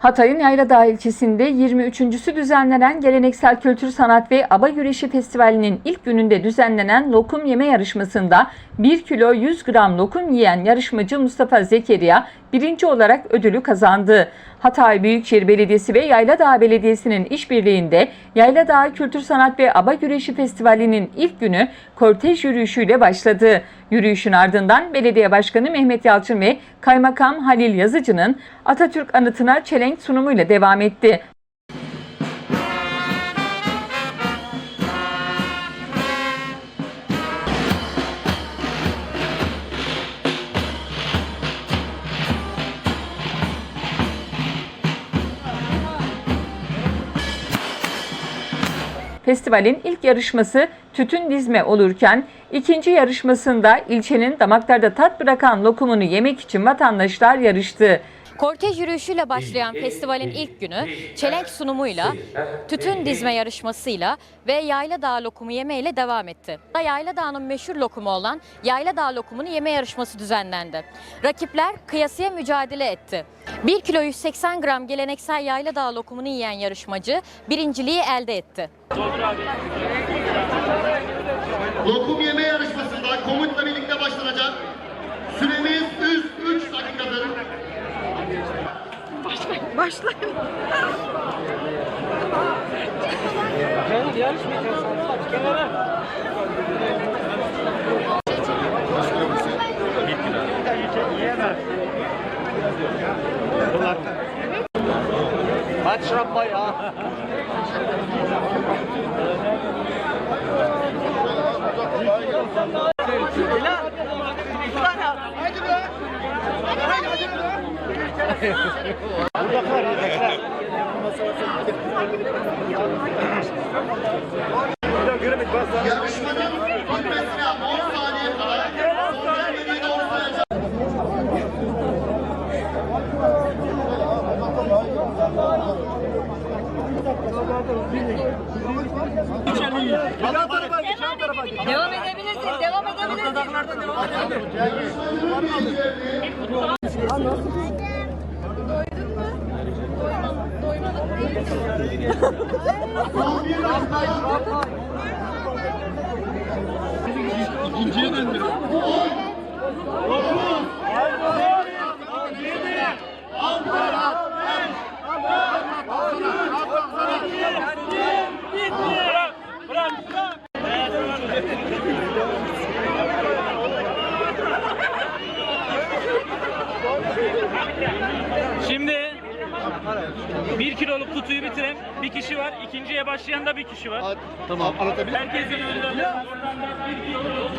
Hatay'ın Yayladağ ilçesinde 23.sü düzenlenen Geleneksel Kültür Sanat ve Aba Güreşi Festivali'nin ilk gününde düzenlenen lokum yeme yarışmasında 1 kilo 100 gram lokum yiyen yarışmacı Mustafa Zekeriya birinci olarak ödülü kazandı. Hatay Büyükşehir Belediyesi ve Yayladağ Belediyesi'nin işbirliğinde Yayladağ Kültür Sanat ve Aba Güreşi Festivali'nin ilk günü kortej yürüyüşüyle başladı. Yürüyüşün ardından Belediye Başkanı Mehmet Yalçın ve Kaymakam Halil Yazıcı'nın Atatürk anıtına çelenk sunumuyla devam etti. Festivalin ilk yarışması tütün dizme olurken ikinci yarışmasında ilçenin damaklarda tat bırakan lokumunu yemek için vatandaşlar yarıştı. Kortej yürüyüşüyle başlayan festivalin ilk günü çelenk sunumuyla, tütün dizme yarışmasıyla ve Yayla Dağı lokumu yemeğiyle devam etti. Yayla Dağı'nın meşhur lokumu olan Yayla Dağı lokumunu yeme yarışması düzenlendi. Rakipler kıyasıya mücadele etti. 1 kilo 180 gram geleneksel Yayla Dağı lokumunu yiyen yarışmacı birinciliği elde etti. Lokum yeme yarışmasında komutla birlikte başlanacak. Süremiz Kaç şapka ya? Yarışmanın bitmesine 10 saniye ortaya Devam edebilirsiniz, devam edebilirsiniz. Şimdi kiloluk kutuyu bitiren bir kişi var. ikinciye başlayan da bir kişi var. Tamam anlatabilir Herkesin önünde buradan da bir kiloluk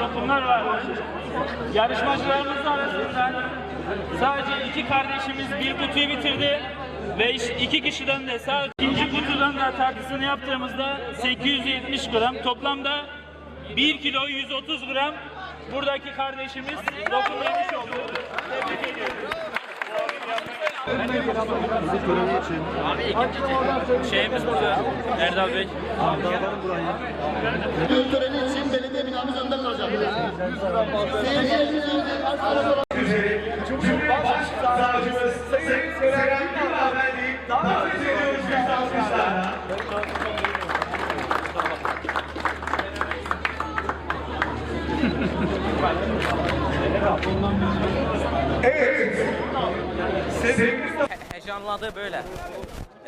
lokumlar var. Yarışmacılarımız arasında sadece iki kardeşimiz bir kutuyu bitirdi. Ve iş- iki kişiden de sadece ikinci kutudan da tartısını yaptığımızda 870 gram toplamda 1 kilo 130 gram buradaki kardeşimiz lokum yemiş oldu. Tebrik ediyorum. Şeyimiz burada. Erdal Bey. Ödül töreni için belediye binamız önde kalacak. Seyircilerimiz önce arkadaşlar. Heyecanladı böyle.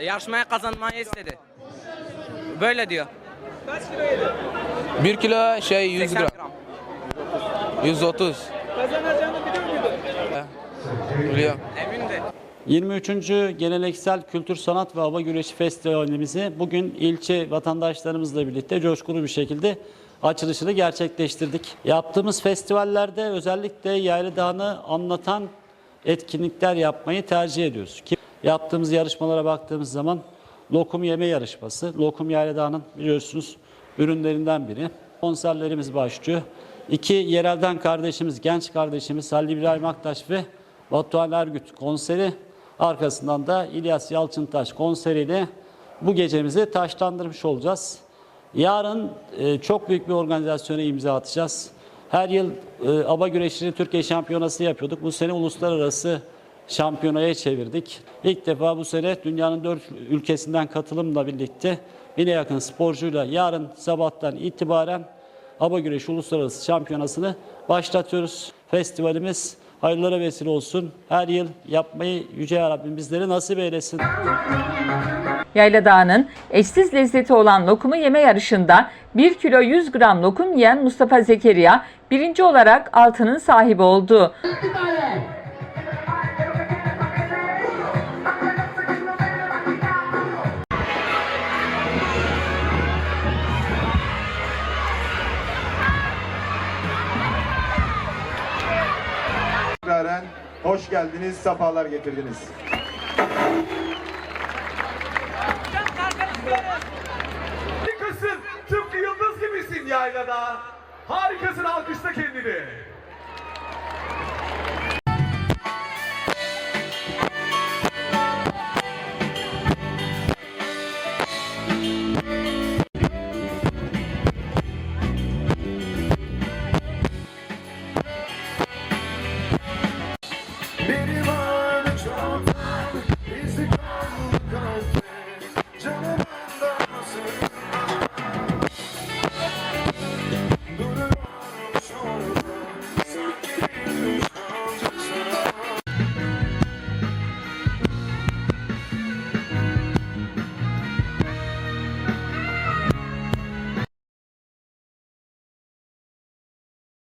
Yarışmaya kazanmayı istedi. Böyle diyor. 1 kilo şey 100 80 gram. gram. 130. Biliyorum. Emin de. 23. Geleneksel Kültür Sanat ve Hava Güreşi Festivalimizi bugün ilçe vatandaşlarımızla birlikte coşkulu bir şekilde açılışını gerçekleştirdik. Yaptığımız festivallerde özellikle Yaylı Dağı'nı anlatan etkinlikler yapmayı tercih ediyoruz. Ki yaptığımız yarışmalara baktığımız zaman lokum yeme yarışması, lokum Yaylı Dağı'nın biliyorsunuz ürünlerinden biri. Konserlerimiz başlıyor. İki yerelden kardeşimiz, genç kardeşimiz Halil İbrahim Aktaş ve Batuhan Ergüt konseri arkasından da İlyas Yalçıntaş konseriyle bu gecemizi taşlandırmış olacağız. Yarın e, çok büyük bir organizasyona imza atacağız. Her yıl e, aba güreşini Türkiye şampiyonası yapıyorduk. Bu sene uluslararası şampiyonaya çevirdik. İlk defa bu sene dünyanın dört ülkesinden katılımla birlikte bine yakın sporcuyla yarın sabahtan itibaren Hava Güreşi Uluslararası Şampiyonası'nı başlatıyoruz. Festivalimiz hayırlara vesile olsun. Her yıl yapmayı Yüce Rabbim bizlere nasip eylesin. Yayla Dağı'nın eşsiz lezzeti olan lokumu yeme yarışında 1 kilo 100 gram lokum yiyen Mustafa Zekeriya birinci olarak altının sahibi oldu. Hoş geldiniz, sefalar getirdiniz. Yaylada. Harikasın alkışla kendini.